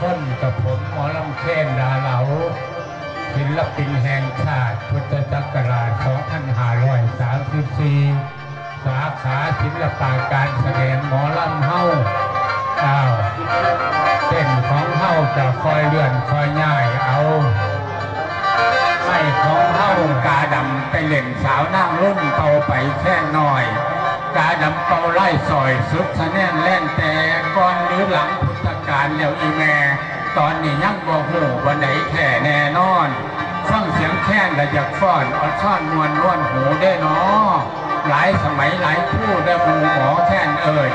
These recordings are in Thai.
ภูทุกคนกับผมหมอลำเคนดาเหลาศิลปินแห่งชาติพุทธศักราช 2534 สาขาศิลปะการแสดงหมอลำเฮาอ้าวเส้นของเฮาจะคอยเลื่อนคอยย่ายเอาไม่ของเฮากาดำไปเล่นสาวนั่งรุ่นเป่าไปแค่หน่อย กาดำเป่าไล่ซอยสุดสะแน่นแล่นแต่ก่อนหรือหลังาลแล้วอีแม่ ตอนนี้ยังบ่หูวันไหนแค่แน่นอน ฟังเสียงแค้นและอยากฟ้อนอดซ่อนนวลนวลหูได้เนอหลายสมัยหลายผู้ได้หมูหมอแค้นเอ่ย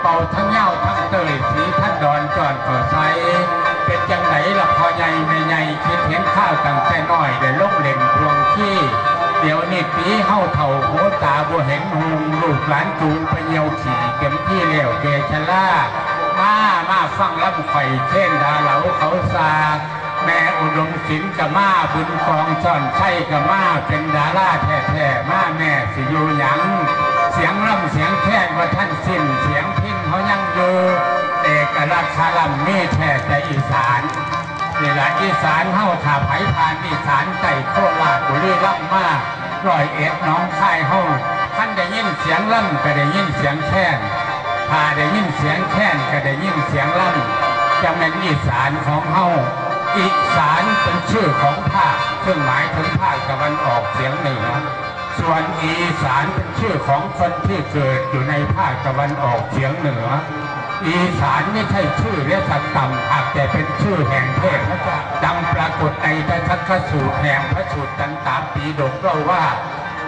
เป่าทั้งเหย้าทั้งเตยสีท่านดอนจอดก่อไซเป็นจังไหนละพอใหญ่ไม่ใหญ่คิดเห็นข้าวตั้งแต่น้อยได้ลงเล่นพวงขี้เดี๋ยวนี้ปีเฮาเถ่าหัวตาบัวเห็นหงลูกหลานจูงไปเหี่ยวขี่เก็มที่เลี้ยวเกชะล่า มามาฟังรับไข่เช่นดาเหลาเขาซาแม่อุดมศิลป์กับมาบุญกองซ่อนใช่กับมาเป็นดาราแท้ๆมาแม่สิอยู่หยังเสียงร่ำเสียงแค่ว่าท่านสิ้นเสียงพินเขายังอยู่เอกลักษณ์คาลัมมีแท้แต่อีสานนี่แหละอีสานเฮาถ้าไผผ่านอีสานไก่โคราชบุรีรัมย์มาร้อยเอ็ดน้องค่ายเฮาท่านได้ยินเสียงล่ำก็ได้ยินเสียงแค่น ถ้าได้ยินเสียงแค่นก็ได้ยินเสียงล่ำจะเป็นอีสานของเฮาอีสานเป็นชื่อของภาคซึ่งหมายถึงภาคตะวันออกเฉียงเหนือส่วนอีสานเป็นชื่อของคนที่เกิดอยู่ในภาคตะวันออกเฉียงเหนือ อีสานไม่ใช่ชื่อและสัตว์ต่ำหากแต่เป็นชื่อแห่งเทพดังปรากฏในพระทัคสูตรแห่งพระสูตรตันตามปีดกเล่าว่า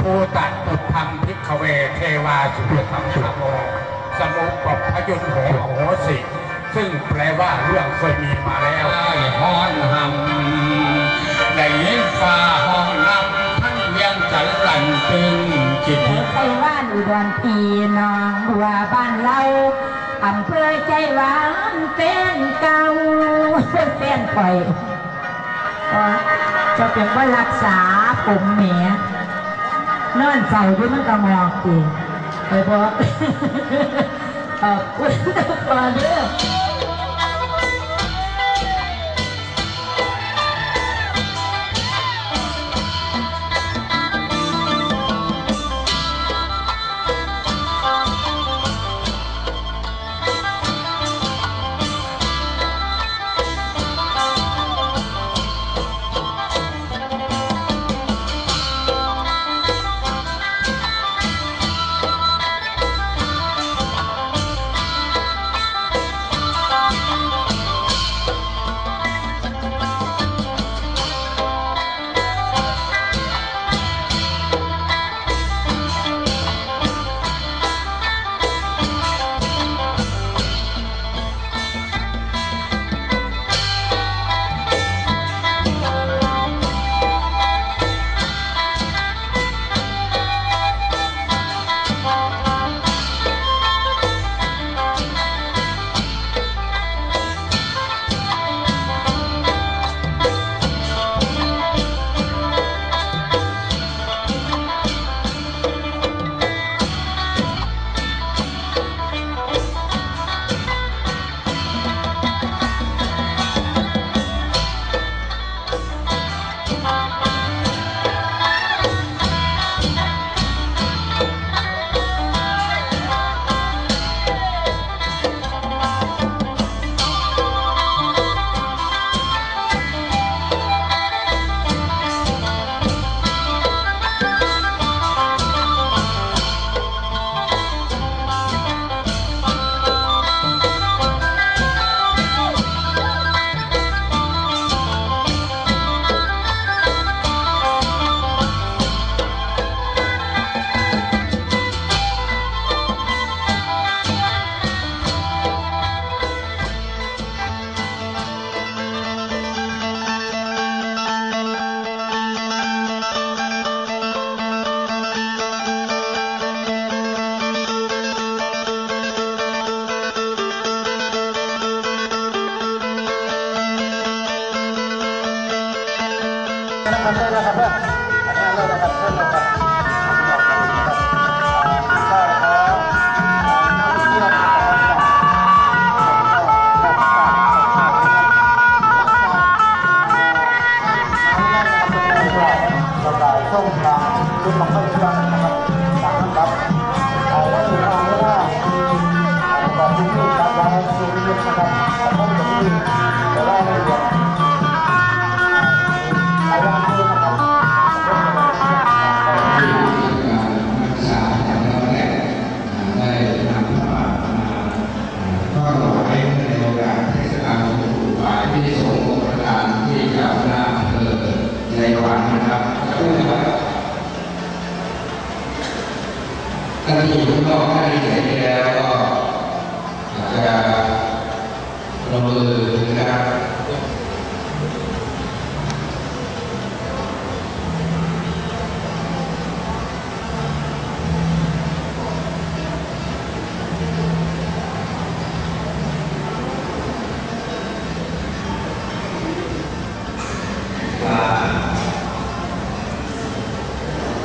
ภูตัดปุพังพิกเวเทวาสุรธรรมชโม สมุปปพยุนโหโหสิ ซึ่งแปลว่าเรื่องเคยมีมาแล้วไอ้ฮอนหำได้ยินฟ้าห้องนำทั้งยังจันหลันตึงจิตไต้หวันอุดรพีน้องบัวบ้านเราอำเภอใจหวานเป็นเก่าเป็นปล่อยจะเป็นว่ารักษาผมแหมนอนเฝ้าอยู่มันก็มองตี ไปบอขอบคุณตอนเด้อ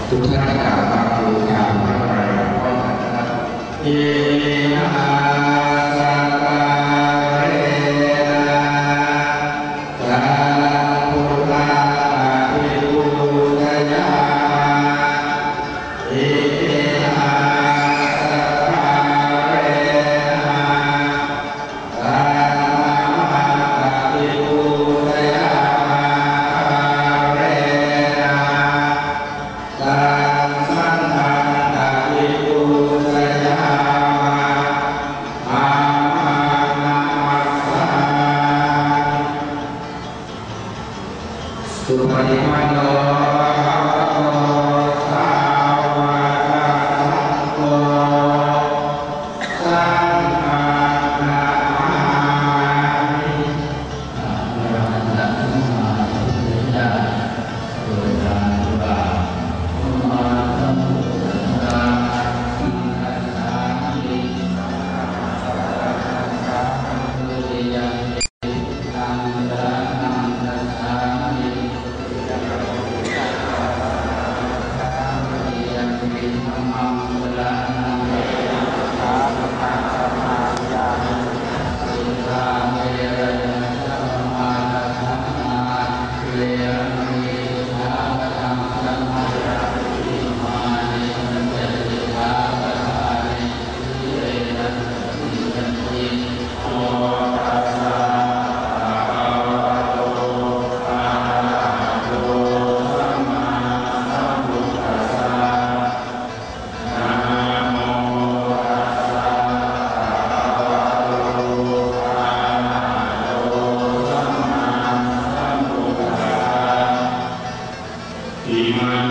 ทุกท่านกล่าวคำบูชาพระบรมโพธิสัตว์เยนะ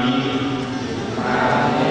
caminho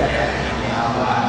Yeah.